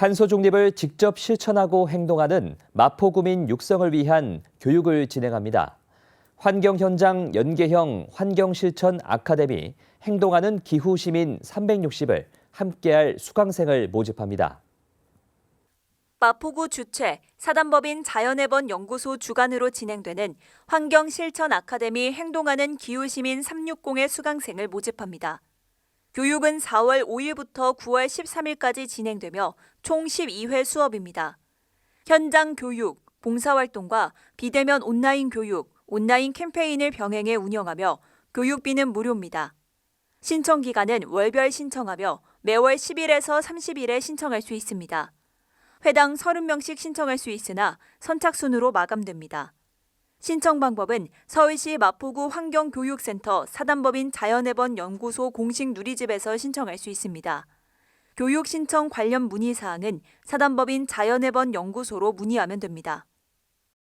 탄소 중립을 직접 실천하고 행동하는 마포구민 육성을 위한 교육을 진행합니다. 환경 현장 연계형 환경 실천 아카데미 행동하는 기후 시민 360을 함께할 수강생을 모집합니다. 마포구 주최 사단법인 자연의 번 연구소 주관으로 진행되는 환경 실천 아카데미 행동하는 기후 시민 360의 수강생을 모집합니다. 교육은 4월 5일부터 9월 13일까지 진행되며 총 12회 수업입니다. 현장 교육, 봉사활동과 비대면 온라인 교육, 온라인 캠페인을 병행해 운영하며 교육비는 무료입니다. 신청 기간은 월별 신청하며 매월 10일에서 30일에 신청할 수 있습니다. 회당 30명씩 신청할 수 있으나 선착순으로 마감됩니다. 신청 방법은 서울시 마포구 환경교육센터 사단법인 자연의 번 연구소 공식 누리집에서 신청할 수 있습니다. 교육 신청 관련 문의 사항은 사단법인 자연의 번 연구소로 문의하면 됩니다.